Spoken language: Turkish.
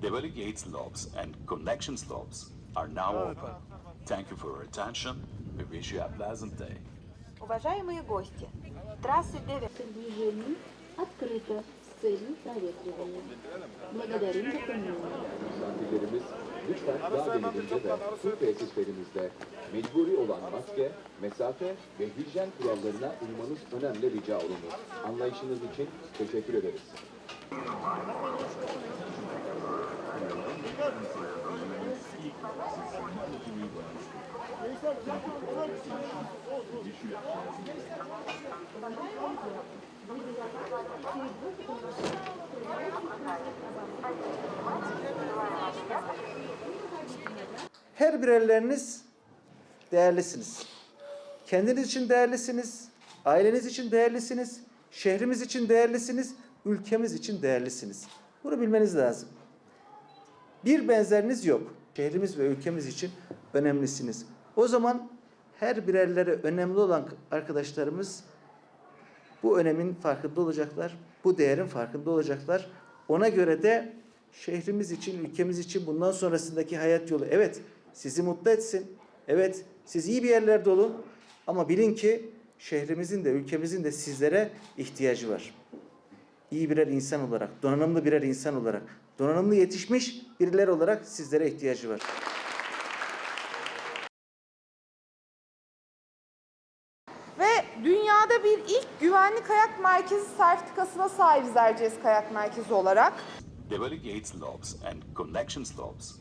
Diwali Gates lobes and connection slopes are now open. Thank you for your attention. We wish you a pleasant day. Уважаемые гости, трассы 9 движений открыто с целью проветривания. Благодарим за внимание. Misafirlerimiz lütfen dağ demirinde ve su tesislerimizde mecburi olan maske, mesafe ve hijyen kurallarına uymanız önemli rica olunur. Anlayışınız için teşekkür ederiz. Her birerleriniz değerlisiniz. Kendiniz için değerlisiniz, aileniz için değerlisiniz, şehrimiz için değerlisiniz, ülkemiz için değerlisiniz. Bunu bilmeniz lazım. Bir benzeriniz yok. Şehrimiz ve ülkemiz için önemlisiniz. O zaman her birerleri önemli olan arkadaşlarımız bu önemin farkında olacaklar, bu değerin farkında olacaklar. Ona göre de şehrimiz için, ülkemiz için bundan sonrasındaki hayat yolu evet sizi mutlu etsin. Evet siz iyi bir yerlerde olun ama bilin ki şehrimizin de ülkemizin de sizlere ihtiyacı var. İyi birer insan olarak, donanımlı birer insan olarak, donanımlı yetişmiş biriler olarak sizlere ihtiyacı var. ve dünyada bir ilk güvenli kayak merkezi sertifikasına sahibiz Erciyes Kayak Merkezi olarak. Gates lobes and connection slopes